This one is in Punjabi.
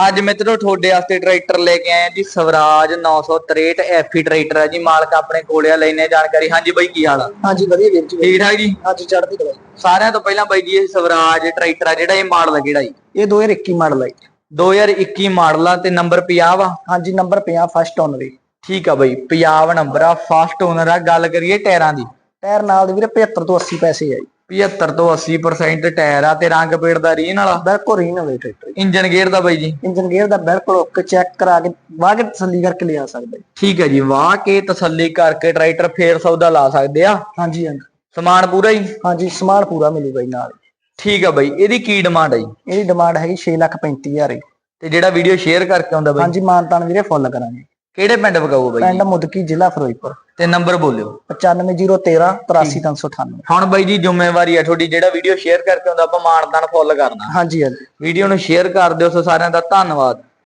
ਅੱਜ ਮਿੱਤਰੋ ਤੁਹਾਡੇ ਵਾਸਤੇ ਟਰੈਕਟਰ ਲੈ ਕੇ ਆਏ ਆ ਜੀ ਸਵਰਾਜ 963 ਐਫੀ ਟਰੈਕਟਰ ਹੈ ਜੀ ਮਾਲਕ ਆਪਣੇ ਕੋਲੇ ਆ ਲੈਨੇ ਜਾਣਕਾਰੀ। ਹਾਂਜੀ ਬਾਈ ਕੀ ਹਾਲ ਆ? ਹਾਂਜੀ ਵਧੀਆ ਵੀਰ ਜੀ ਠੀਕ ਠਾਕ ਜੀ? ਅੱਜ ਚੜ੍ਹਦੀ ਕਲਾ ਸਾਰਿਆਂ ਤੋਂ ਪਹਿਲਾਂ ਬਾਈ ਜੀ ਇਹ ਸਵਰਾਜ ਟਰੈਕਟਰ ਆ ਜਿਹੜਾ ਇਹ ਮਾਡਲ ਆ ਕਿਹੜਾ ਜੀ? ਇਹ 2021 ਮਾਡਲ ਹੈ 2021 ਮਾਡਲ ਆ ਤੇ ਨੰਬਰ 50 ਵਾ? ਹਾਂਜੀ ਨੰਬਰ 50 ਫਸਟ ਓਨਰ ਠੀਕ ਆ ਬਾਈ 50 ਨੰਬਰ ਆ ਫਸਟ ਓਨਰ ਆ। ਗੱਲ ਕਰੀਏ ਟਾਇਰਾਂ ਦੀ। ਟਾਇਰ ਨਾਲ ਦੇ ਵੀਰੇ 75 ਤੋਂ 80 ਪੈਸੇ ਆ ਜੀ। 75 ਤੋਂ 80% ਟਾਇਰ ਆ ਤੇ ਰੰਗ ਪੇੜ ਦਾ ਰੀਨ ਵਾਲਾ। ਬਿਲਕੁਲ ਰੀਨ ਹੋਵੇ ਟਰੈਕਟਰ ਇੰਜਨ ਗੇਅਰ ਦਾ ਬਾਈ ਜੀ। ਇੰਜਨ ਗੇਅਰ ਦਾ ਬਿਲਕੁਲ ਓਕੇ ਚੈੱਕ ਕਰਾ ਕੇ ਵਾਹ ਕੇ ਤਸੱਲੀ ਕਰਕੇ ਲਿਆ ਸਕਦਾ। ਠੀਕ ਹੈ ਜੀ ਵਾਹ ਕੇ ਤਸੱਲੀ ਕਰਕੇ ਟਰੈਕਟਰ ਫੇਰ ਸੌਦਾ ਲਾ ਸਕਦੇ ਆ। ਹਾਂਜੀ ਹਾਂਜੀ। ਸਮਾਨ ਪੂਰਾ ਹੀ ਹਾਂਜੀ ਸਮਾਨ ਪੂਰਾ ਮਿਲੂਗਾ ਜੀ ਨਾਲ। ਠੀਕ ਆ ਬਾਈ ਇਹਦੀ ਕੀ ਡਿਮਾਂਡ ਹੈ ਜੀ? ਇਹਦੀ ਡਿਮਾਂਡ ਹੈਗੀ 635000 ਤੇ ਜਿਹੜਾ ਵੀਡੀਓ ਸ਼ੇਅਰ ਕਰਕੇ ਆਉਂਦਾ ਬਾਈ? ਹਾਂਜੀ ਮਾਨਤਾਨ ਵੀਰੇ ਫੁੱਲ ਕਰਾਂਗੇ। ਕਿਹੜੇ ਪਿੰਡ ਬਕਾਊ ਬਾਈ? ਪਿੰਡ ਮੁਦਕੀ ਜ਼ਿਲ੍ਹਾ ਫਿਰੋਜ਼ਪੁਰ। ਤੇ ਨੰਬਰ ਬੋਲਿਓ। 95013 83398 ਹੁਣ ਬਾਈ ਜੀ ਜ਼ਿੰਮੇਵਾਰੀ ਆ ਤੁਹਾਡੀ ਜਿਹੜਾ ਵੀਡੀਓ ਸ਼ੇਅਰ ਕਰਕੇ ਆਉਂਦਾ ਆਪਾਂ ਮਾਨਦਾਨ ਫੁੱਲ ਕਰਨਾ। ਹਾਂਜੀ ਹਾਂਜੀ। ਵੀਡੀਓ ਨੂੰ ਸ਼ੇਅਰ ਕਰ ਦਿਓ ਸੋ ਸਾਰਿਆਂ ਦਾ ਧੰਨਵਾਦ।